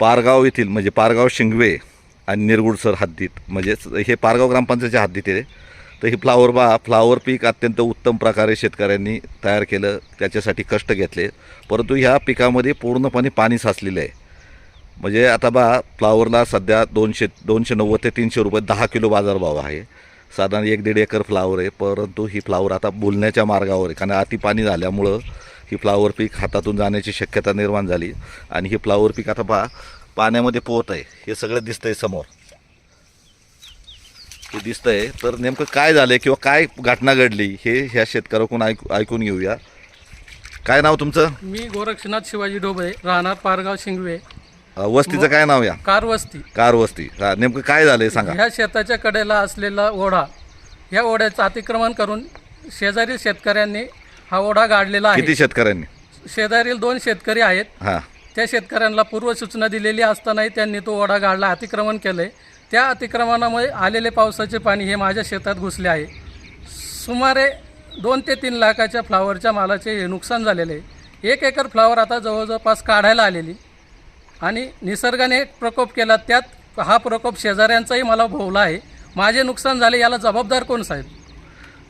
पारगाव येथील म्हणजे पारगाव शिंगवे आणि निरगुडसर हद्दीत म्हणजेच हे पारगाव ग्रामपंचायतच्या हद्दीत आहे तर ही फ्लावर बा फ्लावर पीक अत्यंत उत्तम प्रकारे शेतकऱ्यांनी तयार केलं त्याच्यासाठी कष्ट घेतले. परंतु ह्या पिकामध्ये पूर्णपणे पाणी साचलेलं आहे. म्हणजे आता बा फ्लावरला सध्या दोनशे दोनशे नव्वद ते तीनशे रुपये दहा किलो बाजारभाव आहे. साधारण एक दीड एकर फ्लावर आहे. परंतु ही फ्लावर आता बोलण्याच्या मार्गावर आहे कारण अति पाणी झाल्यामुळं ही फ्लावर पीक हातातून जाण्याची शक्यता निर्माण झाली. आणि ही फ्लावर पीक आता पहा पाण्यामध्ये पोहत आहे. हे सगळं दिसतंय समोर. हे दिसतंय. तर नेमकं काय झालंय किंवा काय घटना घडली हे ह्या शेतकऱ्याकडून ऐकू ऐकून घेऊया. काय नाव तुमचं? मी गोरक्षनाथ शिवाजी डोबळे राहणार पारगाव शिंगवे. वस्तीचं काय नाव या? कार वस्ती. कार वस्ती. हा नेमकं काय झालंय सांगा. ह्या शेताच्या कडेला असलेला ओढा ह्या ओढ्याचं अतिक्रमण करून शेजारील शेतकऱ्यांनी हा ओढा गाडलेला किती आहे शेतकऱ्यांनी? शेजारील दोन शेतकरी आहेत. हा. त्या शेतकऱ्यांना पूर्वसूचना दिलेली असतानाही त्यांनी तो ओढा गाडला अतिक्रमण केलंय. त्या अतिक्रमणामुळे आलेले पावसाचे पाणी हे माझ्या शेतात घुसले आहे. सुमारे दोन ते तीन लाखाच्या फ्लावरच्या मालाचे हे नुकसान झालेले आहे. एक एकर फ्लावर आता जवळजवळपास काढायला आलेली. आणि निसर्गाने एक प्रकोप केला त्यात हा प्रकोप शेजाऱ्यांचाही मला भोवला आहे. माझे नुकसान झाले याला जबाबदार कोण साहेब?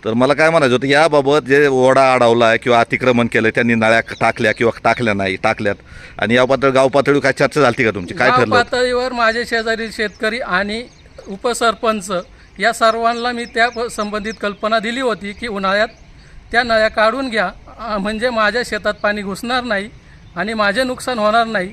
तर मला काय म्हणायचं होतं याबाबत जे ओढा अडवला किंवा अतिक्रमण केलं त्यांनी नळ्या टाकल्या किंवा टाकल्या नाही टाकल्यात. आणि याबद्दल गाव पातळीवर काय चर्चा झाली का तुमची? काय ठरलं? पातळीवर माझे शेजारी शेतकरी आणि उपसरपंच या सर्वांना मी त्या प- संबंधित कल्पना दिली होती की उन्हाळ्यात त्या नळ्या काढून घ्या. आ, म्हणजे माझ्या शेतात पाणी घुसणार नाही आणि माझे नुकसान होणार नाही.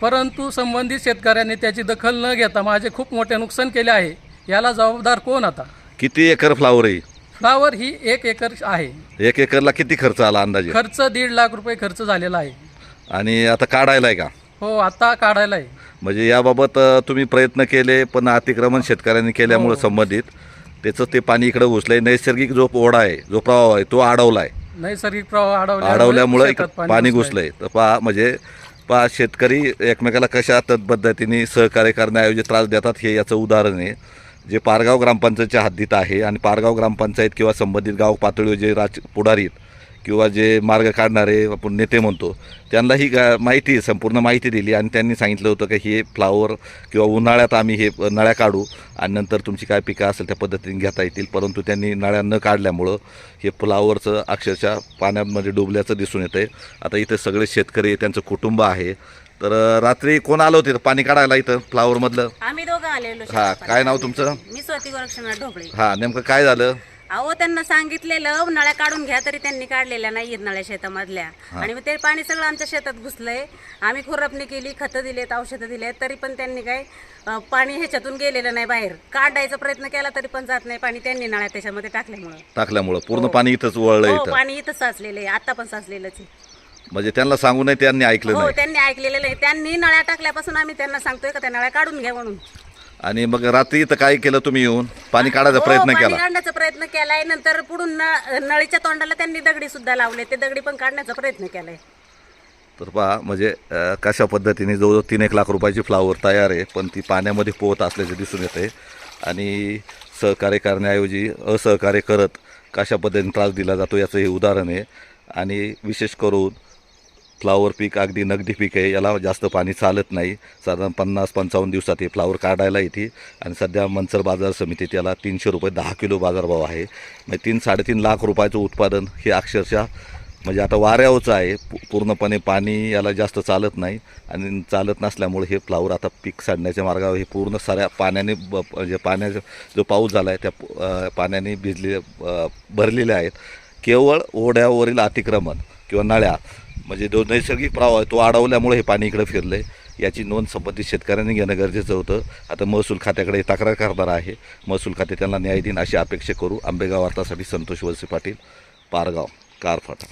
परंतु संबंधित शेतकऱ्यांनी त्याची दखल न घेता माझे खूप मोठे नुकसान केले आहे. याला जबाबदार कोण आता? किती एकर फ्लावर आहे? फ्लावर ही एक एकर आहे. एक एकरला किती खर्च आला अंदाजे? खर्च दीड लाख रुपये खर्च झालेला आहे. आणि आता काढायला आहे का? हो आता काढायला आहे म्हणजे याबाबत अ, तुम्ही प्रयत्न केले पण अतिक्रमण शेतकऱ्यांनी केल्यामुळे हो. संबंधित. त्याचं ते पाणी इकडे घुसलंय. नैसर्गिक जो ओढा आहे जो प्रवाह आहे तो अडवलाय नैसर्गिक प्रवाह अडवल्यामुळे अडवल्यामुळे शेतात इकडं पाणी घुसलंय. घुसलंय. तर पहा म्हणजे पहा शेतकरी एकमेकाला कशा पद्धतीने सहकार्य करण्याऐवजी त्रास देतात हे याचं उदाहरण आहे. जे पारगाव ग्रामपंचायतच्या हद्दीत आहे आणि पारगाव ग्रामपंचायत किंवा संबंधित गाव पातळीवर जे राज पुढारी किंवा जे मार्ग काढणारे आपण नेते म्हणतो त्यांना ही गा माहिती संपूर्ण माहिती दिली आणि त्यांनी सांगितलं होतं की हे फ्लावर किंवा उन्हाळ्यात आम्ही हे नळ्या काढू आणि नंतर तुमची काय पिकं असेल त्या पद्धतीने घेता येतील. परंतु त्यांनी नळ्या न काढल्यामुळं हे फ्लावरचं अक्षरशः पाण्यामध्ये डुबल्याचं दिसून येतं आहे आता इथं सगळे शेतकरी त्यांचं कुटुंब आहे. तर रात्री कोण आलं होतं पाणी काढायला इथं फ्लावरमधलं आम्ही दोघं आलेलो हा, शेतात काय नाव. तुमचं? मी स्वती गोरक्षनाथ ढोबळे. हां नेमकं काय झालं? अहो त्यांना सांगितलेलं नळ्या काढून घ्या तरी त्यांनी काढलेल्या नाहीयेत नळ्या शेतामधल्या. आणि मग ते पाणी सगळं आमच्या शेतात घुसलंय. आम्ही खुरपणी केली खतं दिलेत औषधं दिलेत तरी पण त्यांनी काय अं, पाणी ह्याच्यातून गेलेलं नाही बाहेर. काढायचा प्रयत्न केला तरी पण जात नाही पाणी त्यांनी नळ्या त्याच्यामध्ये टाकल्यामुळं. टाकल्यामुळं. पूर्ण पाणी इथंच वळलं हो इथं. पाणी इथं साचलेलं आहे. आता पण साचलेलंच आहे. म्हणजे त्यांना सांगू नये त्यांनी ऐकलं हो नाही. त्यांनी ऐकलेलं नाही. त्यांनी नळ्या टाकल्यापासून आम्ही त्यांना सांगतोय का त्या नळ्या काढून घ्या म्हणून. आणि मग रात्री इथं काय केलं तुम्ही येऊन? पाणी काढायचा हो, प्रयत्न पाणी केला? काढण्याचा प्रयत्न केलाय. नंतर पुढून न- नळीच्या तोंडाला त्यांनी दगडी सुद्धा लावले. ते दगडी पण काढण्याचा प्रयत्न केलाय. तर पहा म्हणजे अं, कशा पद्धतीने जवळजवळ तीन एक लाख रुपयाची फ्लावर तयार आहे पण ती पाण्यामध्ये पोहत असल्याचे दिसून येते आणि सहकार्य करण्याऐवजी असहकार्य करत कशा पद्धतीने त्रास दिला जातो याचं हे उदाहरण आहे. आणि विशेष करून फ्लावर पीक अगदी नगदी पीक आहे. याला जास्त पाणी चालत नाही. साधारण पन्नास पंचावन्न दिवसात हे फ्लावर काढायला येते. आणि सध्या मंचर बाजार समितीत याला तीनशे रुपये दहा किलो बाजारभाव आहे. म्हणजे तीन साडेतीन लाख रुपयाचं उत्पादन हे अक्षरशः म्हणजे आता वाऱ्यावरचं आहे. पूर्णपणे पाणी याला जास्त चालत नाही. आणि चालत नसल्यामुळे हे फ्लावर आता पीक साडण्याच्या मार्गावर हे पूर्ण साऱ्या पाण्याने ब म्हणजे पाण्याचा जो पाऊस झाला आहे त्या पाण्याने भिजले अं, भरलेले आहेत. केवळ ओढ्यावरील अतिक्रमण किंवा नळ्या म्हणजे जो नैसर्गिक प्रवाह आहे तो अडवल्यामुळे हे पाणी इकडे फिरलं आहे याची नोंद संबंधित शेतकऱ्यांनी घेणं गरजेचं होतं. आता महसूल खात्याकडे तक्रार करणार आहे. महसूल खाते त्यांना न्याय देईन अशी अपेक्षा करू. आंबेगाव वार्तासाठी संतोष वलसे पाटील पारगाव कारफाटा